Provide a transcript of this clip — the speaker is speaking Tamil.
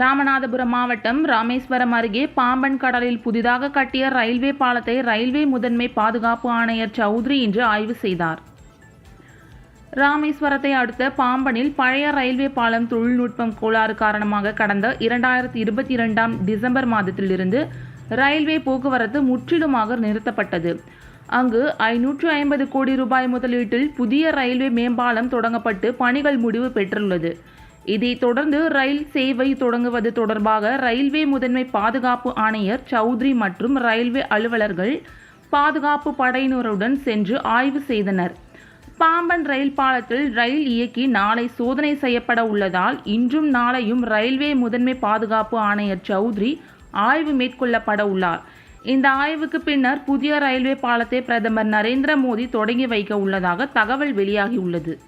ராமநாதபுரம் மாவட்டம் ராமேஸ்வரம் அருகே பாம்பன் கடலில் புதிதாக கட்டிய ரயில்வே பாலத்தை ரயில்வே முதன்மை பாதுகாப்பு ஆணையர் சௌத்ரி இன்று ஆய்வு செய்தார். ராமேஸ்வரத்தை அடுத்த பாம்பனில் பழைய ரயில்வே பாலம் தொழில்நுட்பம் கோளாறு காரணமாக கடந்த இரண்டாயிரத்தி இருபத்தி இரண்டாம் டிசம்பர் மாதத்திலிருந்து ரயில்வே போக்குவரத்து முற்றிலுமாக நிறுத்தப்பட்டது. அங்கு ஐநூற்று ஐம்பது கோடி ரூபாய் முதலீட்டில் புதிய ரயில்வே மேம்பாலம் தொடங்கப்பட்டு பணிகள் முடிவு பெற்றுள்ளது. இதைத் தொடர்ந்து ரயில் சேவை தொடங்குவது தொடர்பாக ரயில்வே முதன்மை பாதுகாப்பு ஆணையர் சௌத்ரி மற்றும் ரயில்வே அலுவலர்கள் பாதுகாப்பு படையினருடன் சென்று ஆய்வு செய்தனர். பாம்பன் ரயில் பாலத்தில் ரயில் இயக்கி நாளை சோதனை செய்யப்பட உள்ளதால் இன்றும் நாளையும் ரயில்வே முதன்மை பாதுகாப்பு ஆணையர் சௌத்ரி ஆய்வு மேற்கொள்ளப்பட உள்ளார். இந்த ஆய்வுக்கு பின்னர் புதிய ரயில்வே பாலத்தை பிரதமர் நரேந்திர மோடி தொடங்கி வைக்க உள்ளதாக தகவல் வெளியாகியுள்ளது